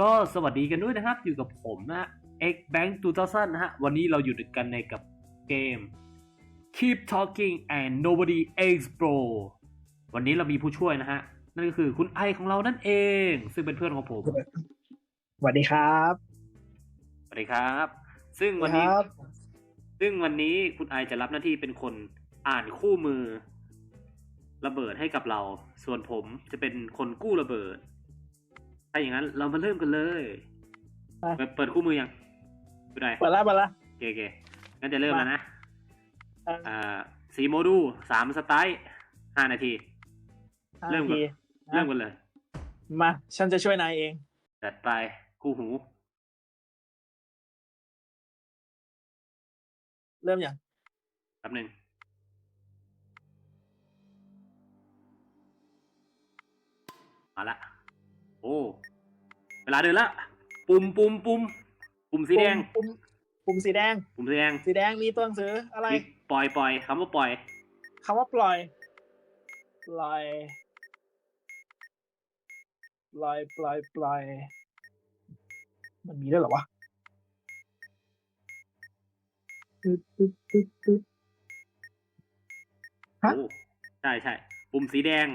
ก็สวัสดีกันด้วยนะครับ อยู่กับผมนะ X Bank 2000นะฮะ วันนี้เราอยู่ด้วยกันในกับเกม Keep Talking and Nobody Explore วันนี้เรามีผู้ช่วยนะฮะ นั่นก็คือคุณไอของเรานั่นเอง ซึ่งเป็นเพื่อนของผม สวัสดีครับ สวัสดีครับ ซึ่งวันนี้ครับซึ่งวันนี้คุณไอจะรับหน้าที่เป็นคนอ่านคู่มือ ระเบิดให้กับเรา ส่วนผมจะเป็นคนกู้ระเบิด ถ้าอย่างนั้นเรามาเริ่มกันเลยเปิดเปิดคู่มือยังคุณไอเปิดละเปิดละโอเคโอเคงั้นจะเริ่มแล้วนะอะอ่าสี่โมดูลสามสไตล์ห้านาที เริ่มก่อนทีเริ่มกันเลย มาฉันจะช่วยนายเองจัดไปคู่หู เริ่มอย่างแป๊บหนึ่งมาละ โอ้ เวลาเดินละ ปุ่มปุ่มปุ่มปุ่มสีแดง ปุ่มปุ่มสีแดง ปุ่มสีแดง สีแดงมีตัวหนังสืออะไรมีปล่อยปล่อยคำว่าปล่อยคำว่าปล่อย ปล่อย ปล่อยปล่อยปล่อย มันมีด้วยเหรอวะตึ๊ดตึ๊ดตึ๊ดตึ๊ดฮะโอ้ใช่ใช่ปุ่มสีแดง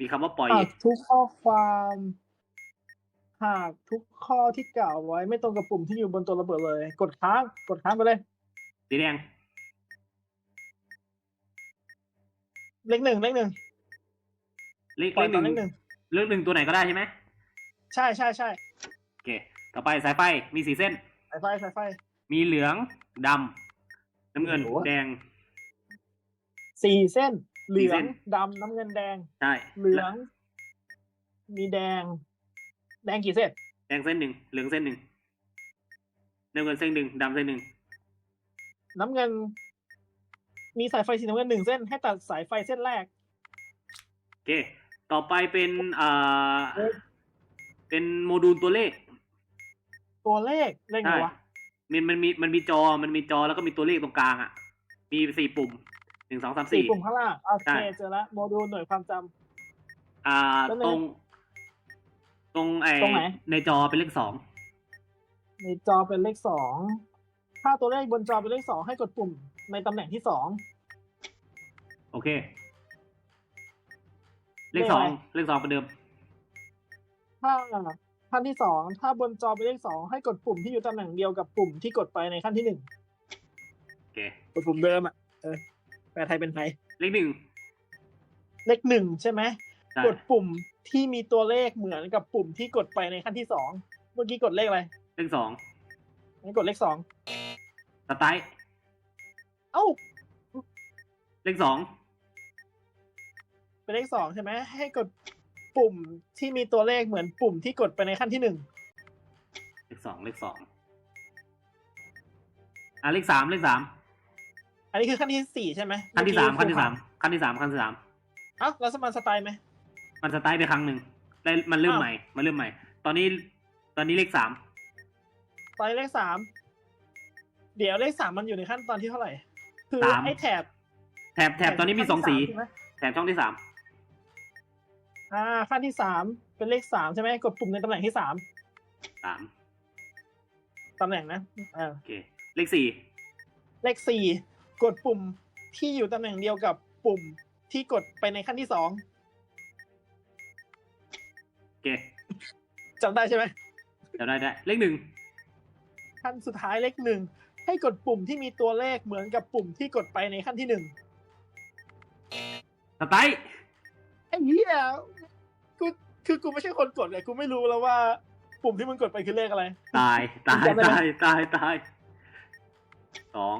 มีคำว่าปล่อยหากทุกข้อความ หากทุกข้อที่กล่าวไว้ไม่ตรงกับปุ่มที่อยู่บนตัวระเบิดเลย กดค้าง กดค้างไปเลย สีแดง เลขหนึ่งเลขหนึ่งเลขปล่เลอยขหตอนเลนึ่ขงหนึ่งเลขหนึ่งตัวไหนก็ได้ใช่ไหมใช่ใช่ใช่โอเค ต่อไปสายไฟมีสีเส้น สายไฟสายไฟ มีเหลืองดำน้ำเงินโอ้โห แดง สี่เส้น เหลืสี่อเส้งน ดำน้ำเงินแดง ใช่เหลือง มีแดง แดงกี่เส้น แดงเส้นหนึ่งเหลืองเส้นหนึ่งน้ำเงินเส้นหนึ่งดำเส้นหนึ่งน้ำเงิน มีสายไฟสีน้ำเงินหนึ่งเส้น ให้ตัดสายไฟเส้นแรกโอเค ต่อไปเป็นอ่าเอ้ยเป็นโมดูลตัวเลข ตัวเลขเลขไหนใช่วะมันมันมีมันมีจอมันมีจอแล้วก็มีตัวเลขตรงกลางอะ มีสี่ปุ่มหนึ่งสองสามสี่สี่ปุ่มข้างล่างโอใช่เคเจอแล้วโมดูลหน่วยความจำอ่าแล้วในตรง ตรงไอตรงไหน ในจอเป็นเลขสองในจอเป็นเลขสองถ้าตัวเลขบนจอเป็นเลขสองให้กดปุ่มในตำแหน่งที่สอง โอเค เลขเลขสอะองไรเลขสองเป็นเดิม ถ้าขั้นที่สองถ้าบนจอเป็นเลขสองให้กดปุ่มที่อยู่ตำแหน่งเดียวกับปุ่มที่กดไปในขั้นที่หนึ่งโอเค กดปุ่มเดิมอะเออแปลไทยเป็นไทยเลขหนึ่งเลขหนึ่งใช่ไหมใช่ กดปุ่มที่มีตัวเลขเหมือนกับปุ่มที่กดไปในขั้นที่สองเมื่อกี้กดเลขอะไรเลขสองงั้นกดเลขสองสไตล์เอ้าเลขสองเป็นเลขสองใช่ไหมให้กดปุ่มที่มีตัวเลขเหมือนปุ่มที่กดไปในขั้นที่หนึ่งเลขสองเลขสองอะเลขสามเลขสามอันนี้คือขั้นที่สี่ใช่ไหมขั้นที่สามเอขั้นกี้ที่สามขั้นที่สามขั้นที่สามเอ้าแล้วสมันสไตล์ไหม มันสไตล์ไปครั้งหนึ่งแล้วมันเริ่มอ้าวใหม่ มันเริ่มใหม่ ตอนนี้ ตอนนี้เลขสามตอนเลขสามเดี๋ยวเลขสามมันอยู่ในขั้นตอนที่เท่าไหร่ คือสามไอ้แถบ แถบแถบตอนนี้มีสองสีขั้นที่ามใช่ไหมแถบช่องที่สามอ่าขั้นที่สามเป็นเลขสามใช่ไหมกดปุ่มในตำแหน่งที่สามสามตำแหน่งนะอ่าโอเค เลขสี่เลขสี่กดปุ่มที่อยู่ตำแหน่งเดียวกับปุ่มที่กดไปในขั้นที่สองโอ เคจำได้ใช่ไหมจำได้ได้เลขหนึ่งขั้นสุดท้ายเลขหนึ่งให้กดปุ่มที่มีตัวเลขเหมือนกับปุ่มที่กดไปในขั้นที่หนึ่งสไตล์ไอ้เหี้ยกูคือกูไม่ใช่คนกดเลยกูไม่รู้แล้วว่า ปุ่มที่มึงกดไปคือเลขอะไร ตายตายจำได้ไหมตายตายตายสอง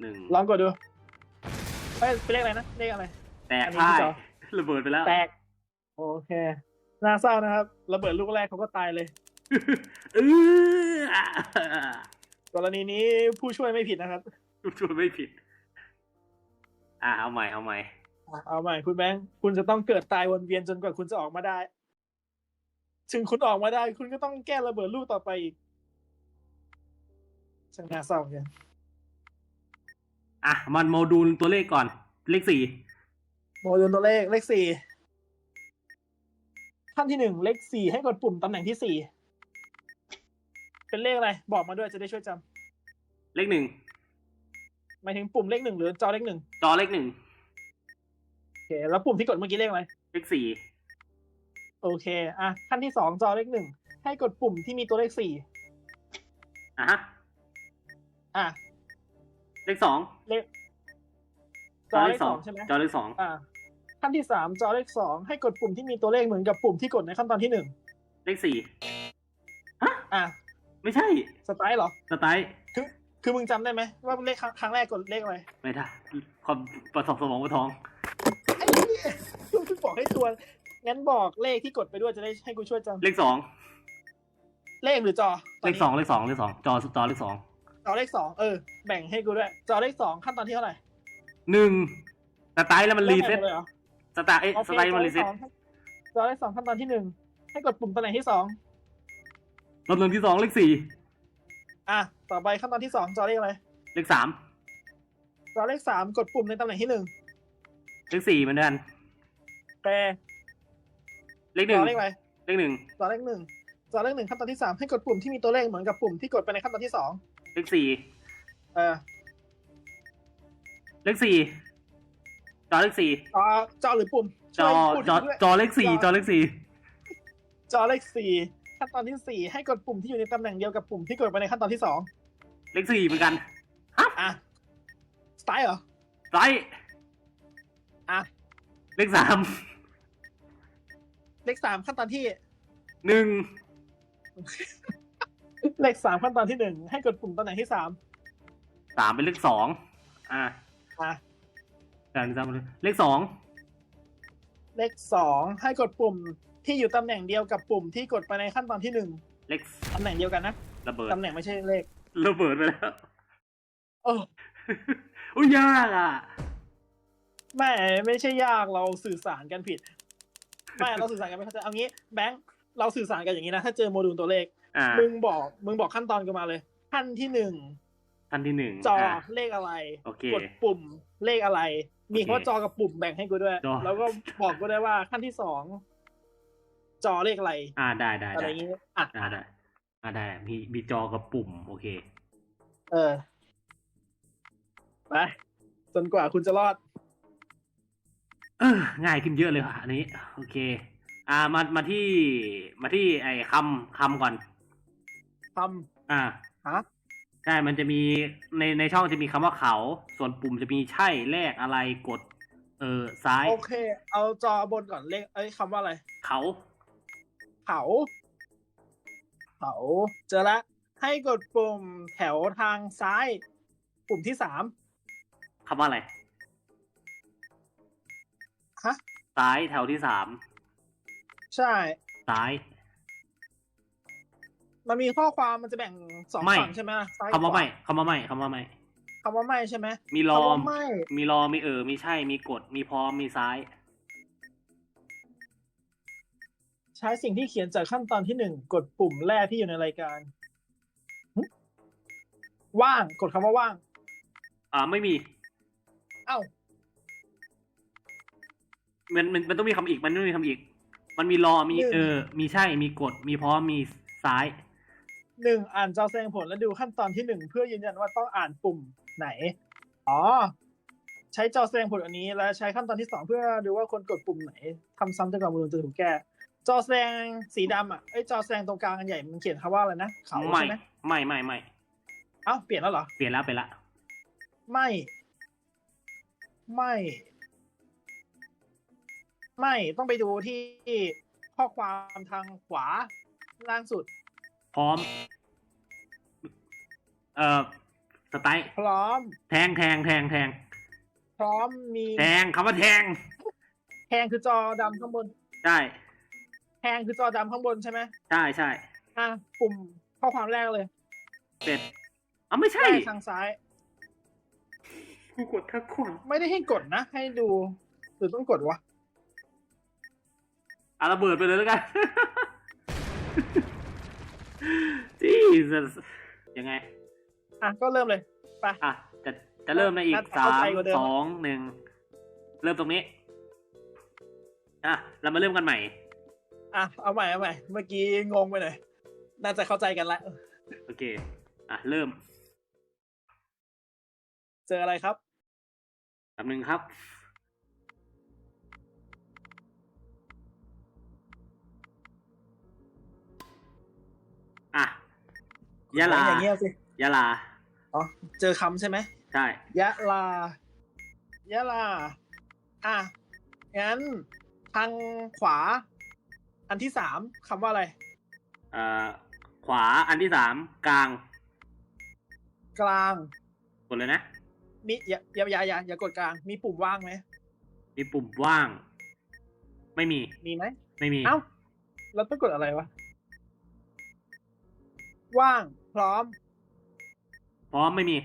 หนึ่งลองกดดูเอ้ยเป็นเลขอะไรนะเลขอะไร แตกอันนี้พ่ายที่จอ ระเบิดไปแล้ว แตก โอเคน่าเศร้านะครับ ระเบิดลูกแรกเขาก็ตายเลยเออกรณีนี้ผู้ช่วยไม่ผิดนะครับช่วยไม่ผิด อะเอาใหม่เอาใหม่ เอาใหม่คุณแบงค์คุณจะต้องเกิดตายวนเวียนจนกว่าคุณจะออกมาได้ ถึงคุณออกมาได้ คุณก็ต้องแก้ระเบิดลูกต่อไปอีกช่างน่าเศร้าเหมือนกันอะมันโมดูลตัวเลขก่อน เลขสี่ โมดูลตัวเลขเลขสี่ขั้นที่หนึ่งเลขสี่ให้กดปุ่มตำแหน่งที่สี่เป็นเลขอะไร บอกมาด้วยจะได้ช่วยจำเลขหนึ่งหมายถึงปุ่มเลขหนึ่งหรือจอเลขหนึ่งจอเลขหนึ่งโอเค แล้วปุ่มที่กดเมื่อกี้เลขอะไรเลขสี่โอเค อะ ขั้นที่สองจอเลขหนึ่งให้กดปุ่มที่มีตัวเลขสี่อะฮะอะเลขสองเลข จอเลขสองใช่ไหมจอเลขสองอะขั้นที่สามจอเลขสองให้กดปุ่มที่มีตัวเลขเหมือนกับปุ่มที่กดในขั้นตอนที่หนึ่งเลขสี่ฮะอะไม่ใช่ สไตล์เหรอ สไตล์คือคือมึงจำได้ไหมว่าเลขครั้งครั้งแรกกดเลขอะไร ไม่ได้ความประสบสมองประท้องไอ้เนี่ยกูบอกให้ตัวงั้นบอกเลขที่กดไปด้วยจะได้ให้กูช่วยจเลขสองำเลขหรือจอตนเลนี้ขสองเลขสองเลขสองจอจอเลขสองจอเลขสองเออแบ่งให้กูด้วย จอเลขสองขั้นตอนที่เท่าไหร่ หนึ่งสไตล์แล้วมันรีเซ็ตริ่มใหม่หมดเลยเหรอสไตล์เอ้ยโอสเคไตล์มันรีเซ็ตจอเลขสองขั้นตอนที่หนึ่งให้กดปุ่มตำแหน่งที่สองลำดับที่สองเลขสี่อะต่อไปขั้นตอนที่สองจอเลขอะไรเลขสามจอเลขสามกดปุ่มในตำแหน่งที่หนึ่งเลขสี่เหมือนกันแปรเลขหจนึ่งอเลขอะไร เลขหนึ่งจอเลขหนึ่งจอเลขหนึ่งขั้นตอนที่สามให้กดปุ่มที่มีตัวเลขเหมือนกับปุ่มที่กดไปในขั้นตอนที่สองเลขสี่เออ เลขสี่จอเลขสี่จอจอหรือปุ่มจอช่วยพูดจอด้วยจอเลขสี่จอเลขสี่จอเลขสี่ขั้นตอนที่สี่ให้กดปุ่มที่อยู่ในตำแหน่งเดียวกับปุ่มที่กดไปในขั้นตอนที่สองเลขสี่เหมือนกันอะสไตล์เหรอไลท์อะเลขสามเลขสามขั้นตอนที่หนึ่งเลขสามขั้นตอนที่หนึ่งให้กดปุ่มตำแหน่งที่สามสามเป็นเลขสองอ่า อะการจำเลขสองเลขสองให้กดปุ่มที่อยู่ตำแหน่งเดียวกับปุ่มที่กดไปในขั้นตอนที่หนึ่งเลขตำแหน่งเดียวกันนะระเบิดตำแหน่งไม่ใช่เลขระเบิดไปแล้วโอ้อุ้ยยากอะไม่ไม่ใช่ยากเราสื่อสารกันผิดไม่เราสื่อสารกันไม่เข้าใจเอางี้แบงค์เราสื่อสารกันอย่างนี้นะถ้าเจอโมดูลตัวเลขอ่ามึงบอกมึงบอกขั้นตอนกันมาเลย ขั้นที่หนึ่ง ท่านที่หนึ่งจออะเลขอะไรโอเคกดปุ่มเลขอะไร มีโอเคคำว่าจอกับปุ่มแบ่งให้กูด้วยจอแล้วก็บอกกูได้ว่าขั้นที่สองจอเลขอะไร อ่าได้ได้อะไรได้อย่างนี้อะอ่าได้อ่าได้มีมีจอกับปุ่ม โอเค เออไปจนกว่าคุณจะรอดเออง่ายขึ้นเยอะเลยค่ะอันนี้ โอเค อ่ามามาที่มาที่ไอ้คำคำก่อนทอ่าำฮะ ใช่ มันจะมีในในช่องจะมีคำว่าเขา ส่วนปุ่มจะมีใช่แลกอะไรกด เออซ้าย โอเค เอาจอบนก่อนเลขเอ้ยคำว่าอะไร เขา เขา เขาเจอละ ให้กดปุ่มแถวทางซ้าย ปุ่มที่สามคำว่าอะไร ฮะ ซ้ายแถวที่สาม ใช่ ซ้าย มันมีข้อความมันจะแบ่งสองไม่ฝั่งใช่ไหมซ้ายกับคำว่าขไม่คำว่าไม่คำว่าไม่คำว่าไม่ใช่ไหมมีรอคำว่าไม่มีรอมีเออมีใช่มีกดมีพร้อมมีซ้าย ใช้สิ่งที่เขียนจากขั้นตอนที่หนึ่งกดปุ่มแรกที่อยู่ในรายการหึว่างกดคำว่าว่าง อ่าไม่มี เอ้ามันมันมันต้องมีคำอีกมันต้องมีคำอีก มันมีรอมีหนึ่งเออ มีใช่มีกดมีพร้อมมีซ้าย หนึ่งอ่านจอแสดงผลและดูขั้นตอนที่หนึ่งเพื่อยืนยันว่าต้องอ่านปุ่มไหน อ๋อ ใช้จอแสดงผลอันนี้ และใช้ขั้นตอนที่สองเพื่อดูว่าคนกดปุ่มไหนทำซ้ำจนกว่ามือจะถูกแก้ จอแสดงสีดำอะไอ้จอแสดงตรงกลางอันใหญ่มันเขียนคำว่าอะไรนะเขาใช่ไหมไม่ไม่ไม่เอ้าเปลี่ยนแล้วเหรอเปลี่ยนแล้วไปละ ไม่ ไม่ ไม่ต้องไปดูที่ข้อความทางขวาล่างสุด พร้อม เอ่อสไตล์พร้อม แทงแทงแทงแทงพร้อมมีแทงคำว่าแทง แทงคือจอดำข้างบน ใช่ แทงคือจอดำข้างบนใช่ไหมใช่ใช่อะปุ่มข้อความแรกเลยเสร็จอ๋อไม่ใช่แรกทางซ้าย กูกดทักขวาไม่ได้ให้กดนะ ให้ดู หรือต้องกดวะอะระเบิดไปเลยแล้วกัน จีสยังไง อะก็เริ่มเลย ไป อะ จะจะเริ่มในอีงั้กนสาเข้าใจมกว่าเดิม สองหนึ่งเริ่มตรงนี้ อะ เรามาเริ่มกันใหม่ อะอะเอาใหม่เอาใหม่เมื่อกี้งงไปหน่อยน่าจะเข้าใจกันแล้วโอเค อะ เริ่มเจออะไรครับ แป๊บนึงครับ ยะลาอย่างเงี้ยสิยะลาอ๋อเจอคำใช่ไหมใช่ยะลายะลาอะงั้นทางขวา อันที่สามคำว่าอะไรเอ่อขวาอันที่สามกลาง กลางกดเลยนะมีอย่าอย่าอย่าอย่าอย่ากดกลาง มีปุ่มว่างไหมมีปุ่มว่าง ไม่มี มีไหมไม่มี เอ้าเราต้องกดอะไรวะ ว่าง พร้อม พร้อมไม่มี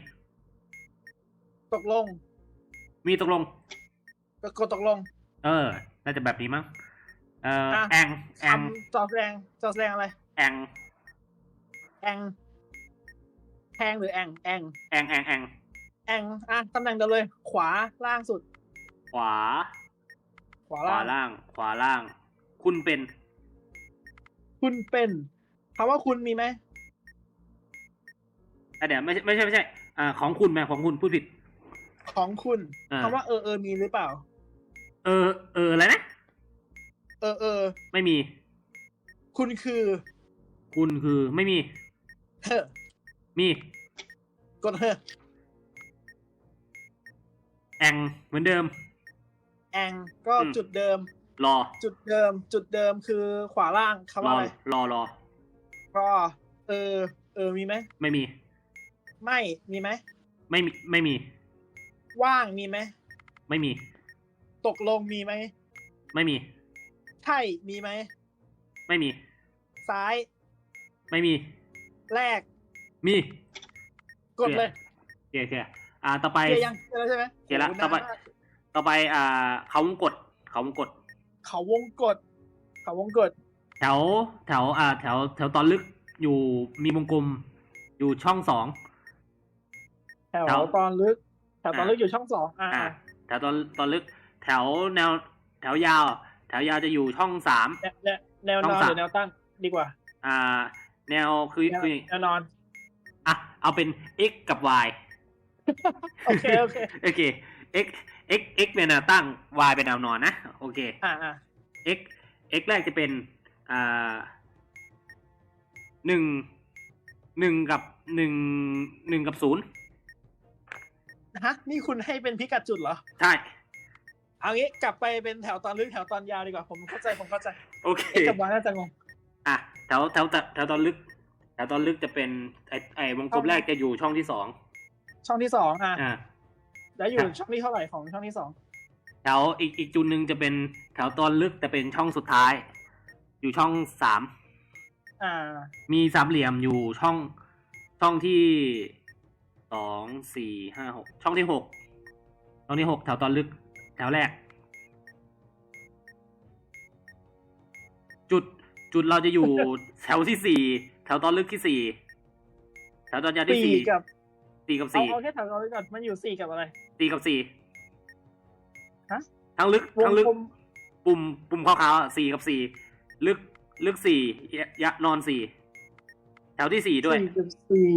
ตกลง มีตกลง ก็กดตกลง เออ น่าจะแบบนี้มั้ง เอ่ออะแองแองคำจอแสดงจอแสดงอะไร แองแองแองหรือแองแองแองแองแองแองอะตำแหน่งเดิมเลย ขวาล่างสุด ขวา ขวาขวาล่าง ล่าง ขวาล่าง คุณเป็น คุณเป็นคำว่าคุณมีไหมอะ เดี๋ยวไม่ใช่ไม่ใช่ไม่ใช่อ่าของคุณแม่ของคุณพูดผิด ของคุณอ่าคำว่าเออเออมีหรือเปล่า เออ เอออะไรนะ เออเออ ไม่มี คุณคือ คุณคือไม่มีเฮ้อมีกดเฮ้อแองเหมือนเดิม แองก็อืมจุดเดิม รอ จุดเดิม จุดเดิมคือขวาล่างคำรว่าออะไรรอรอรอ เออ เออมีไหมไม่มี ไม่มีไหมไม่มีไม่มี ว่างมีไหมไม่มี ตกลงมีไหมไม่มี ใช่มีไหมไม่มี ซ้าย ไม่มี แรก มี กดเลยโอเคโอเคอ่า ต่อไปเกียร์ยังเกียร์แล้วใช่ไหมเกียร์ละโโหต่อไปนานมากต่อไป อ่า เขาวงกด เขาวงกด เขาวงกด เขาวงกด แถว แถว อ่า แถว แถวตอนลึกอยู่มีวงกลม อยู่ช่องสอง แถวแถวตอนลึกแถวตอนอ่าลึกอยู่ช่องสองอ่าอ่าแถวตอนตอนลึก แถวแนว แถวยาว แถวยาวจะอยู่ช่องสามแนวแนวแนวนช่อองนสามหรือแนวตั้งดีกว่า อ่า แนวคือแนวคือแนวนอนอะเอาเป็น x กับ y โอเคโอเคโอเค x x x เป็นแนวตั้ง y เป็นแนวนอนนะโอเคอ่าอ่า x x แรกจะเป็นอ่าหนึ่งหนึ่งกับหนึ่งหนึ่งกับศูนย์ ฮะ นี่คุณให้เป็นพิกัดจุดเหรอ ใช่เอางี้กลับไปเป็นแถวตอนลึกแถวตอนยาวดีกว่าผมเข้าใจผมเข้าใจโอเคเอ๊ะกับวาน่าจะงงอะแถวแถวแถวตอนลึกแถวตอนลึกจะเป็นไอไอวงกลมแรกจะอยู่ช่องที่สองช่องที่สองอะอ่าแล้วอยู่ครับช่องที่เท่าไหร่ของช่องที่สองแถวอีกอีกจุดหนึ่งจะเป็นแถวตอนลึกแต่เป็นช่องสุดท้าย อยู่ช่องสามอ่ามีสามเหลี่ยมอยู่ช่องช่องที่ สองสี่ห้าหกช่องที่หกช่องที่หกแถวตอนลึกแถวแรก จุดจุดเราจะอยู่ แถวที่สี่แถวตอนลึกที่สี่แถวตอนยาวที่สี่สี่กับสี่กับเอาสี่เอาแค่แถวตอนลึกก่อนมันอยู่สี่กับอะไร สี่กับสี่ฮะทั้งลึกวงทั้งลึกกลมปุ่มปุ่มขาวๆอะสี่กับสี่ลึกลึกสี่ยะยะนอนสี่แถวที่สี่ด้วย สี่กับสี่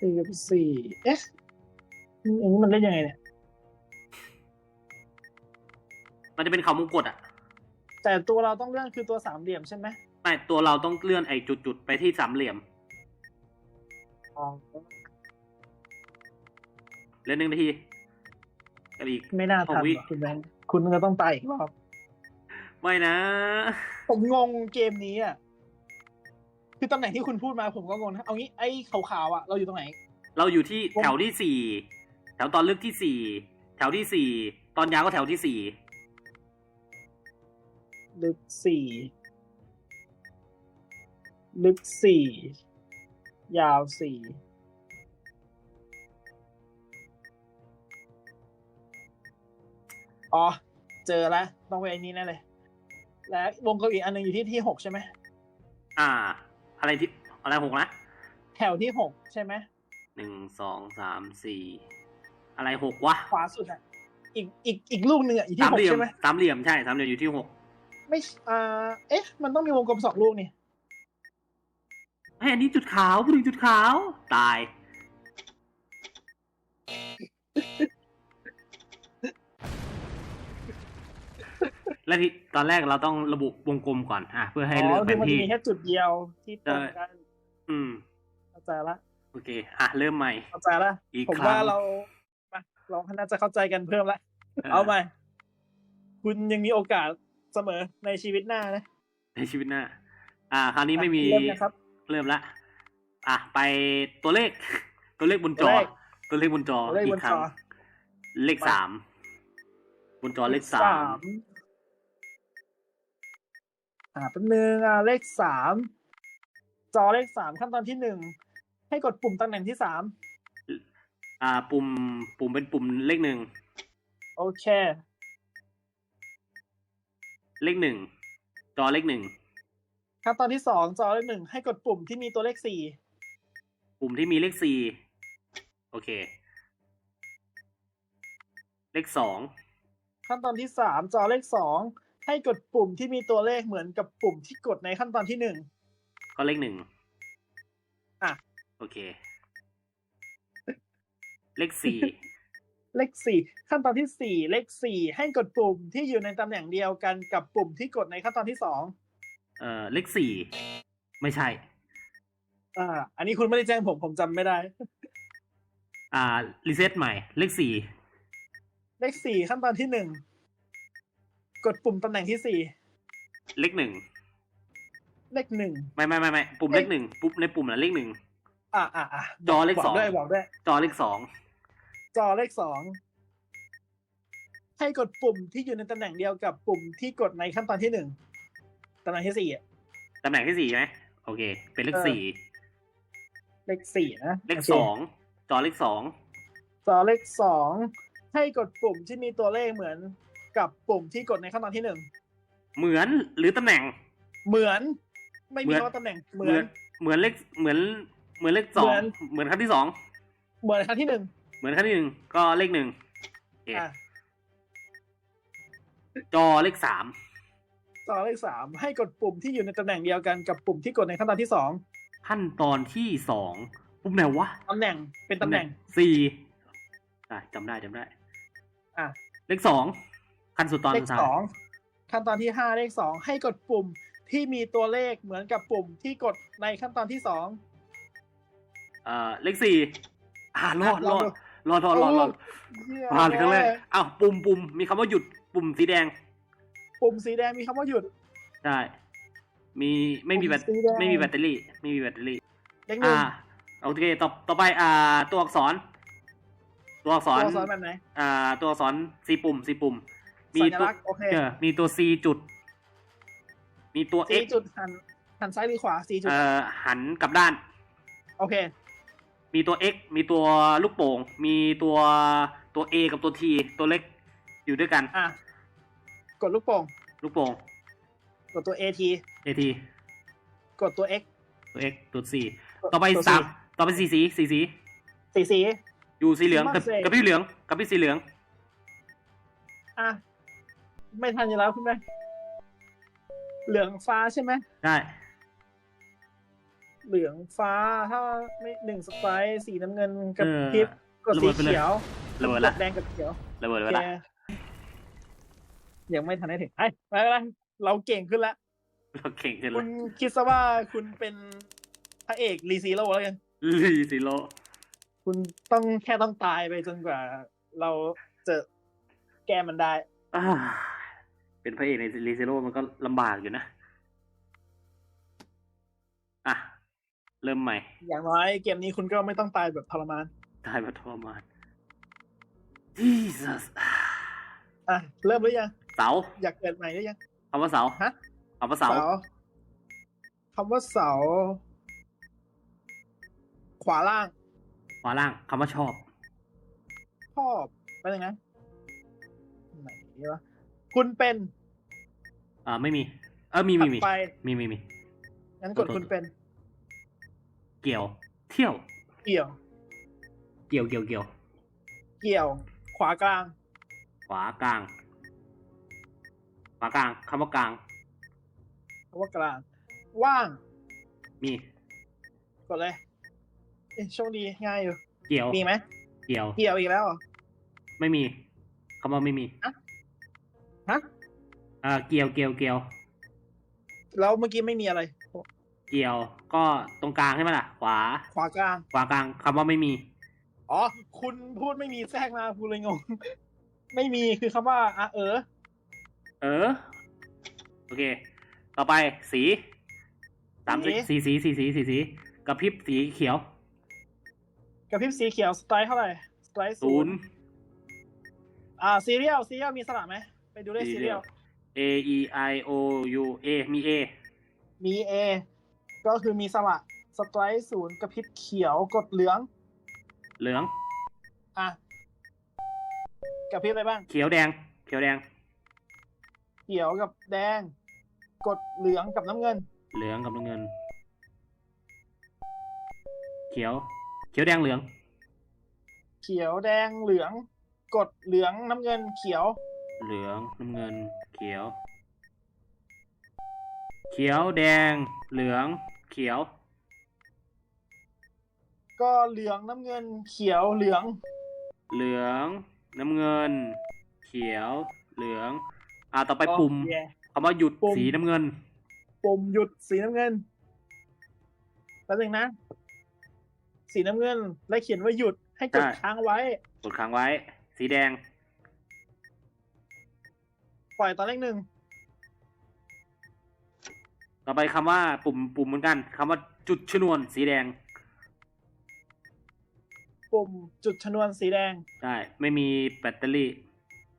สี่กับสี่เอ๊ะอย่างนี้มันเล่นยังไงเนี่ย มันจะเป็นเขามงกฎอะ แต่ตัวเราต้องเลื่อนคือตัวสามเหลี่ยมใช่ไหมไม่ตัวเราต้องเลื่อนไอ้จุดๆไปที่สามเหลี่ยมอ๋อเหลือหนึ่งนาทีกับอีก ไม่น่าหกทันวิ ว่ะคุณแบงค์คุณก็ต้องตายอีกรอบไม่นะ ผมงงเกมนี้อะ คือตำแหน่งที่คุณพูดมาผมก็งงนะเอางี้ไอ้ขาวๆอะเราอยู่ตรงไหน เราอยู่ที่วงแถวที่สี่แถวตอนลึกที่สี่แถวที่สี่ตอนยาวก็แถวที่สี่ลึกสี่ลึกสี่ยาวสี่อ๋อ เจอแล้วต้องไปไอ้นี้แน่เลย และวงกลมอีกอันหนึงอยู่ที่ที่หกใช่ไหมอ่า อะไรที่อะไรหกนะแถวที่หกใช่ไหมหนึ่งสองสามสี่อะไรหกวะขวาสุดอะอีกอีกอีกลูกหนึ่งอะอยู่ที่สามหกเหลี่ยมใช่ไหมสามเหลี่ยมใช่สามเหลี่ยมอยู่ที่หกไม่อ่าเอ๊ะ มันต้องมีวงกลมสองลูกนี่ให้ยอันนี้จุดขาวพูดถึงจุดขาว ตาย และที่ตอนแรกเราต้องระบุวงกลมก่อนอะเพื่อให้อ๋เลือกอแผคือนมันที่มีแค่จุดเดียวที่ตรงกันอืมเข้าใจละโอเค อะเริ่มใหม่เข้าใจละอีกผมครั้งว่าเรามาเราน่าจะเข้าใจกันเพิ่มละเอาใหม่คุณยังมีโอกาสเสมอในชีวิตหน้านะ ในชีวิตหน้า อ่า คราวนี้ไม่มีเริ่มนะครับ เริ่มละอะไปตัวเลข ตัวเลขบนจอ ตัวเลขตัวเลขบนจอตัวเลขอีบกนครั้จงอเลขมาสามบนจอเลขสาม อ่าเป็นหนึ่งอ่าเลขสามจอเลขสามขั้นตอนที่หนึ่งให้กดปุ่มตำแหน่งที่สามอ่า ปุ่มปุ่มเป็นปุ่มเลขหนึ่งโอเค เลขหนึ่งจอเลขหนึ่งขั้นตอนที่สองจอเลขหนึ่งให้กดปุ่มที่มีตัวเลขสี่ปุ่มที่มีเลขสี่โอเค เลขสองขั้นตอนที่สามจอเลขสอง ให้กดปุ่มที่มีตัวเลขเหมือนกับปุ่มที่กดในขั้นตอนที่หนึ่งก็เลขหนึ่งอะ โอเค เลขสี่เลขสี่ขั้นตอนที่สี่เลขสี่ให้กดปุ่มที่อยู่ในตำแหน่งเดียวกันกับปุ่มที่กดในขั้นตอนที่สองเอ่อเลขสี่ไม่ใช่ อ่า อันนี้คุณไม่ได้แจ้งผมผมจำไม่ได้ อ่ารีเซ็ตใหม่ เลขสี่เลขสี่ขั้นตอนที่หนึ่ง กดปุ่มตำแหน่งที่สี่เลขหนึ่งเลขหนึ่งไม่ไม่ไม่ไม่ปุ่มเลเลขขหนึ่งปุ๊บในปุ่มน่ะเลขหนึ่งอ่าอ่าอ่าจอเลขบสออกงด้วยบอกด้วย จอเลขสองจอเลขสองให้กดปุ่มที่อยู่ในตำแหน่งเดียวกับปุ่มที่กดในขั้นตอนที่หนึ่งตำแหน่งที่สี่อะตำแหน่งที่สี่ไหมโอเค เป็นเลขเออสี่เลขสี่นะเลขโคสองจอเลขสองจอเลขสองให้กดปุ่มที่มีตัวเลขเหมือน กับปุ่มที่กดในขั้นตอนที่หนึ่งเหมือนหรือตำแหน่ง เหมือน ไม่เหมืมีอนคำว่าตำแหน่งเหเหมืมืออนนเหมือนเลขเหมือน เหมือนเลขสองเหมือนเหมือนครั้งที่สองเหมือนครั้งที่หนึ่งเหมือนครั้งที่หนึ่งก็เลขหนึ่งโอเคอะจอเลขสามจอเลขสามให้กดปุ่มที่อยู่ในตำแหน่งเดียวกันกับปุ่มที่กดในขั้นตอนที่สองขั้นตอนที่สองปุ่มไหนวะตำแหน่งเป็นตำแหน่งสี่อะจำได้จำได้ อะ เลขสอง ขั้นสุดตอนเลสุขดท้าสยองขั้นตอนที่ห้าเลขสองให้กดปุ่มที่มีตัวเลขเหมือนกับปุ่มที่กดในขั้นตอนที่สองเอ่อเลขสี่อ่ารอดรอดอะรอดรอดรอดรอดเหี้ยผ่านครั้งแรกอ้าวปุ่มปุ่มมีคำว่าหยุดปุ่มสีแดง ปุ่มสีแดงมีคำว่าหยุดใช่มีไม่มีแบตปุ่มสีแดงไม่มีแบตเตอรี่ ไม่มีแบตเตอรี่เลขหนึ่อ่างโอเคต่อต่อไปอ่า ตัวอักษร ตัวอักษตัวรอักษรแบบไหนอ่า ตัวอักษรสีปุ่มสีปุ่ม มีสัญตัวลักษณ์โอเคเออมีตัว C จุด มีตัวสี่ X จุดหันหันซ้ายหรือขวาสี่จุดเอ่อหันกลับด้าน โอเค มีตัว X มีตัวลูกโป่ง มีตัวตัว A กับตัว T ตัวเล็กอยู่ด้วยกันอะกดลูกโป่งลูกโป่งกดตัว AT AT กดตัว X ตัว X ตัว C ต่อไปสามต่อไปสีสีสีสีสีสีอยู่สีเหลืองมากับเสกกับพี่เหลืองกับพี่สีเหลืองอะ ไม่ทันอยู่แล้วคุณแม่เหลืองฟ้าใช่ไหมได้เหลืองฟ้าถ้าไม่หนึ่งสไปร์สีน้ำเงินกับเออพริบกดระสีเบิดไปเลยเขียวระเบิดกละดแดงกับเขียวระเบิดโอไปเคละยังไม่ทันได้ถึงไอ้ยไม่เป็นไรเราเก่งขึ้นแล้วเราเก่งขึ้นคุละณคิดซะว่าคุณเป็นพระเอกรีซีโร่แล้วกันลีซีโร่คุณต้องแค่ต้องตายไปจนกว่า เราจะแก้มันได้อ่า เป็นพระเอกในลีซีโร่มันก็ลำบากอยู่นะ อะ เริ่มใหม่ อย่างน้อยเกมนี้คุณก็ไม่ต้องตายแบบทรมาน ตายมาทรมาน Jesus อะ เริ่มหรือยัง เสา อยากเกิดใหม่หรือยังคำว่าเสาฮะคำว่าเสา คำว่าเสา ขวาล่าง ขวาล่างคำว่าชอบ ชอบไปเลยนะไหนดีวะ คุณเป็น อ่าไม่มี เออมีมีถัดมีไป มีมีมีงั้นกดตัวคุณเป็นเกี่ยว เที่ยว เกี่ยว เกี่ยวเกี่ยวเกี่ยวเกี่ยว ขวากลาง ขวากลาง ขวากลางคำว่ากลางคำว่ากลาง ว่าง มีกดเลยเอ๊ะโชคดีง่ายอยู่ เกี่ยว มีไหมเกี่ยว เกี่ยวอีกแล้วเหรอไม่มีคำว่าไม่มีฮะ อ่าเกี่ยวเกี่ยวเกี่ยวแล้วเมื่อกี้ไม่มีอะไร เกี่ยว ก็ตรงกลางใช่ไหมล่ะ ขวา ขวากลาง ขวากลางคำว่าไม่มี อ๋อ คุณพูดไม่มีแทรกมาคุณเลยงง ไม่มีคือคำว่าอะเออ เออ โอเค ต่อไปสีสามสีสีสีสีสีสีสีกระพริบสีเขียวกระพริบสีเขียวสไตล์เท่าไหร่สไตล์ศูนย์อ่าซีเรียลซีเรียลมีสระไหมไปดูได้ซีเรียล A E I O U A มี A มีเอก็คือมีสระสไตล์ศูนย์กระพริบเขียวกดเหลือง เหลือง อะกระพริบอะไรบ้าง เขียวแดง เขียวแดง เขียวกับแดง กดเหลืองกับน้ำเงิน เหลืองกับน้ำเงิน เขียว เขียวแดงเหลือง เขียวแดงเหลือง กดเหลืองน้ำเงิน เขียว เหลืองน้ำเงินเขียว เขียวแดง เหลือง เขียว ก็เหลืองน้ำเงินเขียวเหลือง เหลือง น้ำเงิน เขียว เหลือง อ่าต่อไปปุ่มโอเค คำว่าหยุดปุ่ม สีน้ำเงิน ปุ่มหยุดสีน้ำเงินแป๊บนึงนะ สีน้ำเงิน และเขียนว่าหยุดให้กดใช่ ค้างไว้ กดค้างไว้ สีแดง ปล่อยตอนเลขหนึ่งต่อไปคำว่าปุ่มปุ่มเหมือนกันคำว่าจุดชนวนสีแดงปุ่มจุดชนวนสีแดงใช่ไม่มีแบตเตอรี่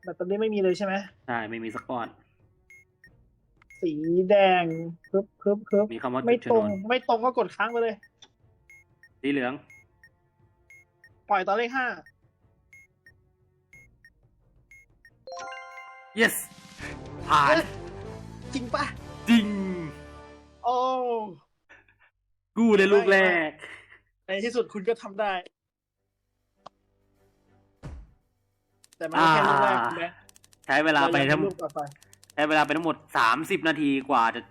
แบตเตอรี่ไม่มีเลยใช่ไหมใช่ไม่มีสักก้อน สีแดงคึบคึบคึบมีคำว่าไม่จุดชตรนง วนไม่ตรงก็กดค้างไปเลย สีเหลืองปล่อยตอนเลขห้า yes ผ่าน จริงปะจริง โอ้กูในลูกแรก ในที่สุดคุณก็ทำได้ แต่มันไม่แค่ลูกแรกอ่าคุณแม่ใช้เวลาไปทั้งลูกต่อไปใช้เวลาไปทั้งหมดสามสิบนาทีกว่าจะ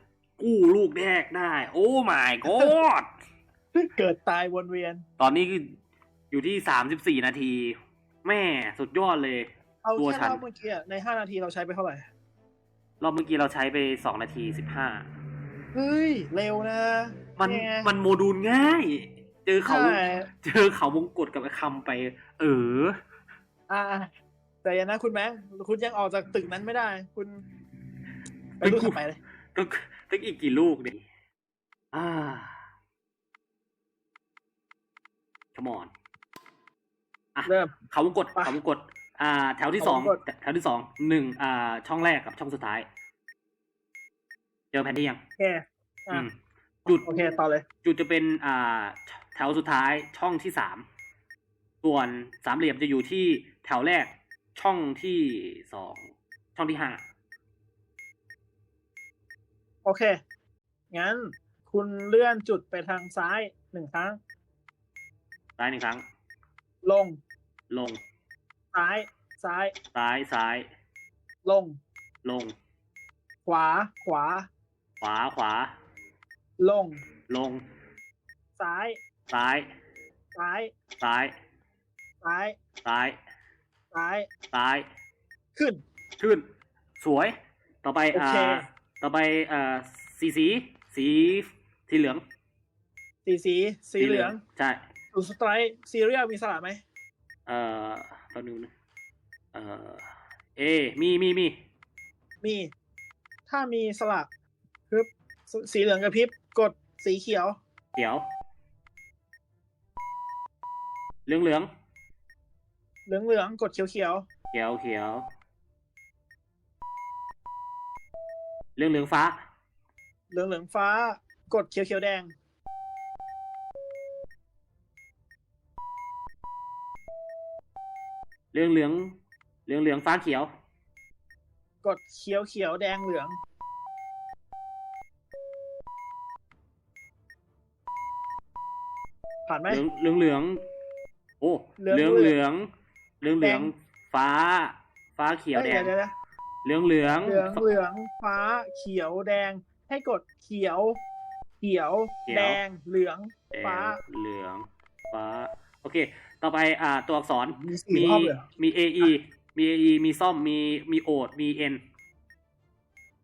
กู้ลูกแรกได้ โอ้ my god เกิดตายวนเวียน ตอนนี้คืออยู่ที่สามสิบสี่นาที แม่สุดยอดเลย เอาตัวแค่ฉันรอบเมื่อกี้อะในห้านาทีเราใช้ไปเท่าไหร่ รอบเมื่อกี้เราใช้ไปสองนาทีสิบห้าเฮ้ย เร็วนะ มันเยมันโมดูลง่าย เจอเขาใช่เจอเขาวงกดกับไอ้คำไป เออ อ่า แต่อยังนะคุณแม่คุณยังออกจากตึกนั้นไม่ได้ คุณไปลูกถัดไปเลยต้องต้องอีกกี่ลูกเนี่ยอ่า come on เริ่มเขาวงกดไปเขาวงกด อ่า แถวที่สองเขาวงกดแถวที่สองหนึ่งอ่า ช่องแรกกับช่องสุดท้ายเจอแผนที่ยังโอเคอือะมจุดโอเคต่อเลย จุดจะเป็นอ่า แถวสุดท้ายช่องที่สามส่วนสามเหลี่ยมจะอยู่ที่แถวแรกช่องที่สองช่องที่ห้าโอเค งั้นคุณเลื่อนจุดไปทางซ้ายหนึ่งครั้ง ซ้ายหนึ่งครั้ง ลง ลง ซ้าย ซ้าย ซ้ายซ้ายลง ลง ขวา ขวา ขวาขวา ลง ลง ซ้าย ซ้าย ซ้าย ซ้าย ซ้าย ซ้าย ซ้าย ซ้าย ขึ้น ขึ้น สวย ต่อไปโออ่าเค ต่อไปอ่าสีสี สีสีเหลืองสีสี สีเหลือง ใช่สูนสไตร์ซีเรียลมีสระไหม เอ่อ ตอนนึงนะเอ่อเอ มีมีมีมี ถ้ามีสระปึ๊บสสีเหลืองกระพริบ กดสีเขียว เขียว เหลืองเหลืองเหลืองเหลืองกดเขียวเขียวเขียวเขียวเหลืองเหลืองฟ้า เหลืองเหลืองฟ้า กดเขียวเขียวแดง เหลืองเหลืองเหลืองเหลืองฟ้าเขียว กดเขียวเขียวแดงเหลือง ผ่านไหม เหลืองเหลืองเหลืองโอ้เหลืเหลือองงเหลืองเหลืองเหลืองแดงฟ้า ฟ้าเขียวแดเอ้งเดี๋ยวเดี๋ยวเหลืองเหลืองเหลืองเหลืองฟ้าเขียวแดง ให้กดเขียว เขียวเขียวแดงเหลือง ฟ้าแดงเหลือง ฟ้า โอเค ต่อไปอ่าตัวอักษรมีสี่มีรอบเลยเหรอมี AE มี AE มีซ่อมมีมีโอดมี N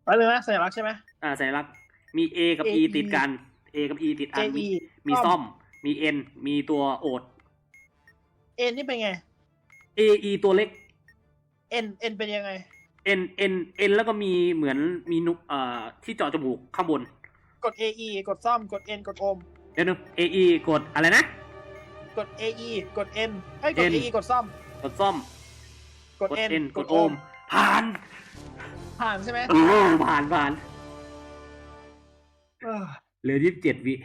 ไปเลยนะสัญลักษณ์ใช่ไหมอ่าสัญลักษณ์มี A กับ E AE ติดกัน A กับ E ติดอันมี AE มีซ่อม มี N มีตัวโอดเอ็นนี่เป็นไง AE ตัวเล็กเอ็นเอ็นเป็นยังไง N N N แล้วก็มีเหมือนมีนุเอ่อที่เจาะจมูกข้างบน กด AE กดซ่อมกด N กดโอมเดี๋ยวนึง AE กดอะไรนะ กด AE กด N ให้ยกด N AE กดซ่อม กดซ่อม กด กด N N กดโอม ผ่านผ่านใช่ไหมเออผ่านผ่านเออเหลือยี่สิบเจ็ดวิ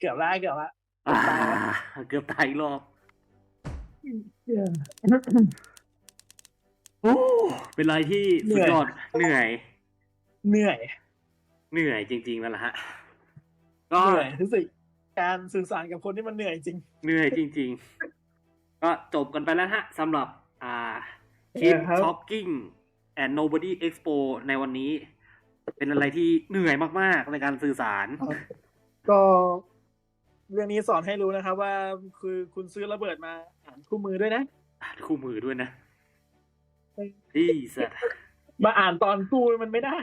เกือบละเกือบละ อ่าเกือบตายอีกรอบโอ้เป็นอะไรที่สุดยอดเหนื่อย เหนื่อย เหนื่อยจริงๆแล้วล่ะฮะ ก็ เหนื่อยรู้สึก การสื่อสารกับคนที่มันเหนื่อยจริง เหนื่อยจริง ๆ ก็จบกันไปแล้วฮะสำหรับอ่า Keep เออครับ Talking and Nobody Expo ในวันนี้ เป็นอะไรที่เหนื่อยมาก ๆ ในการสื่อสาร ก็เรื่องนี้สอนให้รู้นะครับ ว่าคือคุณซื้อระเบิดมาอ่านคู่มือด้วยนะ อ่านคู่มือด้วยนะเฮ้ยพี่สัตว์มาอ่านตอนกู้มันไม่ได้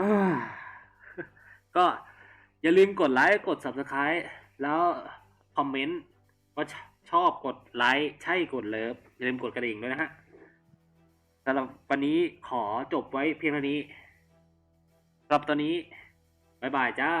อ่าก็ อย่าลืมกดไลค์กด subscribe แล้วคอมเมนต์ว่าชอบกดไลค์ใช่กดเลิฟอย่าลืมกดกระดิ่งด้วยนะฮะสำหรับวันนี้ขอจบไว้เพียงเท่านี้สำหรับตอนนี้ บ๊ายบายจ้า